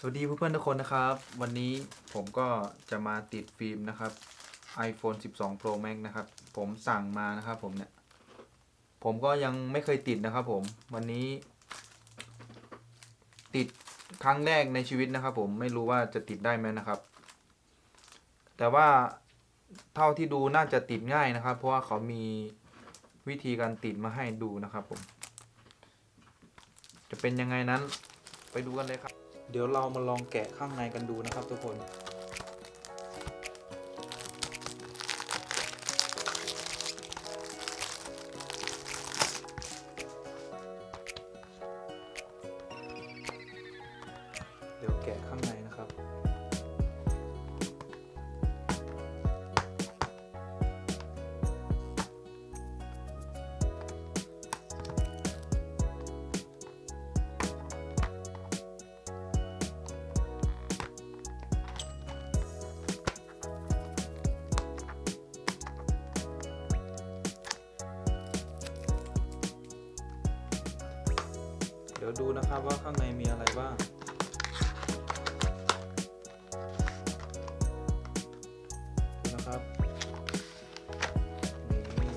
สวัสดีเพื่อนๆทุกคนนะครับ วันนี้ผมก็จะมาติดฟิล์มนะครับ iPhone 12 Pro Max นะครับ ผมสั่งมานะครับผมเนี่ย ผมก็ยังไม่เคยติดนะครับผม วันนี้ ติดครั้งแรกในชีวิตนะครับ ผมไม่รู้ว่าจะติดได้ไหมนะครับ แต่ว่าเท่าที่ดูน่าจะติดง่ายนะครับ เพราะว่าเขามีวิธีการติดมาให้ดูนะครับผม จะเป็นยังไงนั้นไปดูกันเลยครับ เดี๋ยวเรามาลองแกะข้างในกันดูนะครับทุกคน ดูนะครับว่าข้างในมีอะไรบ้าง นะครับนี่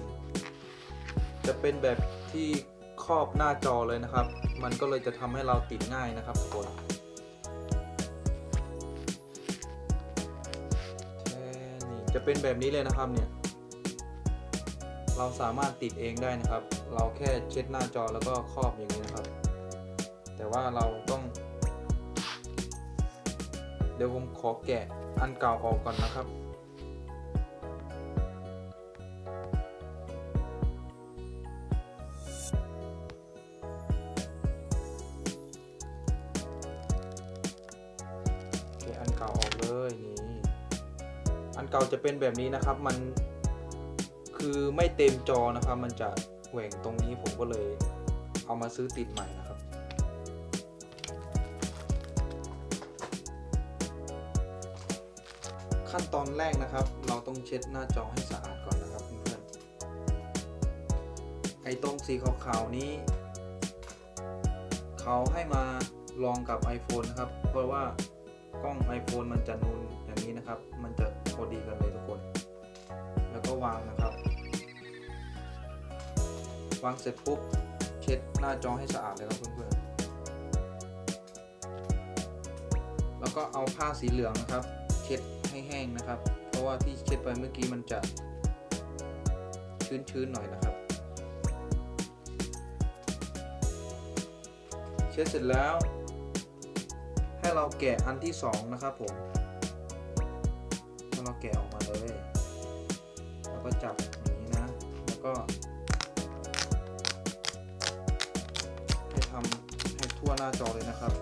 จะเป็นแบบที่ครอบหน้าจอเลยนะครับ มันก็เลยจะทำให้เราติดง่ายนะครับทุกคนแค่นี้จะเป็นแบบนี้เลยนะครับเนี่ย เราสามารถติดเองได้นะครับ เราแค่เช็ดหน้าจอแล้วก็ครอบอย่างนี้นะครับ แต่ว่าเราต้องเดี๋ยวผมขอแกะอันเก่าออกก่อนนะครับ แกะอันเก่าออกเลยนี่อันเก่าจะเป็นแบบนี้นะครับมันคือไม่เต็มจอนะครับ มันจะแหว่งตรงนี้ผมก็เลยเอามาซื้อติดใหม่นะครับ ขั้นตอนแรกนะครับ เราต้องเช็ดหน้าจอให้สะอาดก่อนนะครับเพื่อนๆไอ้ตรงสีขาวๆนี้ เขาให้มาลองกับ iPhone นะครับ เพราะว่ากล้อง iPhone มันจะนูนอย่างนี้นะครับ มันจะพอดีกันเลยทุกคน แล้วก็วางนะครับ วางเสร็จปุ๊บเช็ดหน้าจอให้สะอาดเลยครับเพื่อนๆแล้วก็เอาผ้าสีเหลืองนะครับ ให้แห้งนะครับ เพราะว่าที่เช็ดไปเมื่อกี้มันจะชื้นๆหน่อยนะครับ เช็ดเสร็จแล้ว ให้เราแกะอันที่สองนะครับผมเราแกะออกมาเลยแล้วก็จับอย่างนี้นะ แล้วก็ให้ทำให้ทั่วหน้าจอเลยนะครับ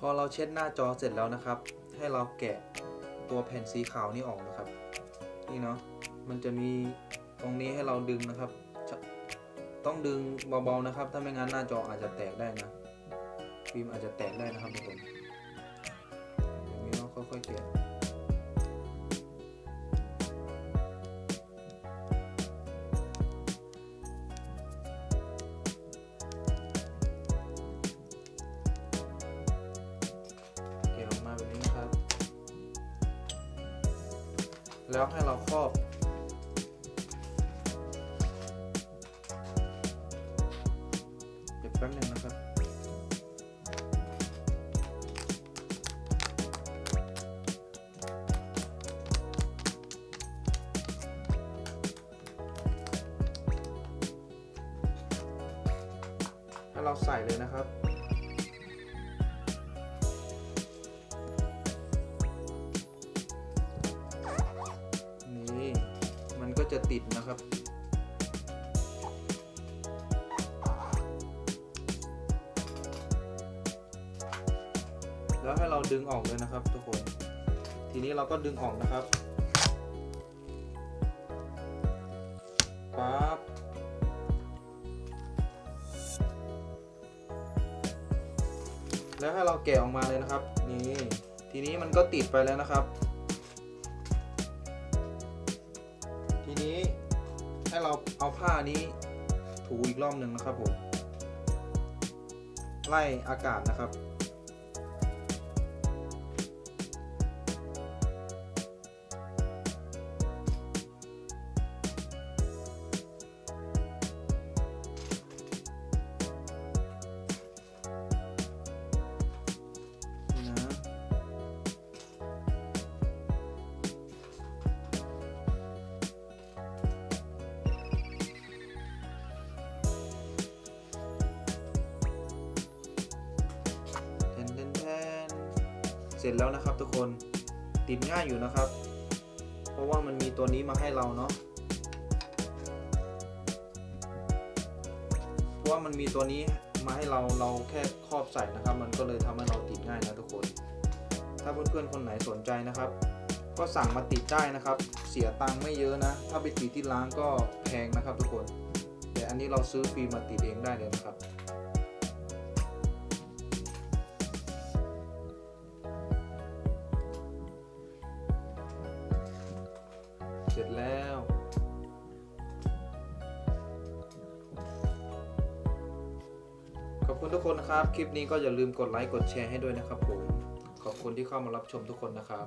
พอเราเช็ดหน้าจอเสร็จแล้วนะครับ ให้เราแกะตัวแผ่นสีขาวนี่ออกนะครับ นี่เนาะมันจะมีตรงนี้ให้เราดึงนะครับ ต้องดึงเบาๆนะครับ ถ้าไม่งั้นหน้าจออาจจะแตกได้นะฟิล์มอาจจะแตกได้นะครับทุกคน แล้วให้เราครอบเดี๋ยวแป๊บนึงนะครับ ให้เราใส่เลยนะครับะติดนะครับ แล้วให้เราดึงออกเลยนะครับทุกคน ทีนี้เราก็ดึงออกนะครับปั๊บแล้วให้เราแกะออกมาเลยนะครับ นี่ ทีนี้มันก็ติดไปแล้วนะครับ เอาผ้านี้ถูอีกรอบหนึ่งนะครับผม ไล่อากาศนะครับ เสร็จแล้วนะครับ ทุกคนติดง่ายอยู่นะครับ เพราะว่ามันมีตัวนี้มาให้เราเนาะเพราะว่ามันมีตัวนี้มาให้เราเราแค่ครอบใส่นะครับ มันก็เลยทำให้เราติดง่ายนะทุกคน ถ้าเพื่อนๆคนไหนสนใจนะครับ ก็สั่งมาติดได้นะครับ เสียตังค์ไม่เยอะนะ ถ้าไปติดที่ร้านก็แพงนะครับ ทุกคน แต่อันนี้เราซื้อฟรีมาติดเองได้เลยนะครับ ขอบคุณทุกคนนะครับ คลิปนี้ก็อย่าลืมกดไลค์กดแชร์ให้ด้วยนะครับผม ขอบคุณที่เข้ามารับชมทุกคนนะครับ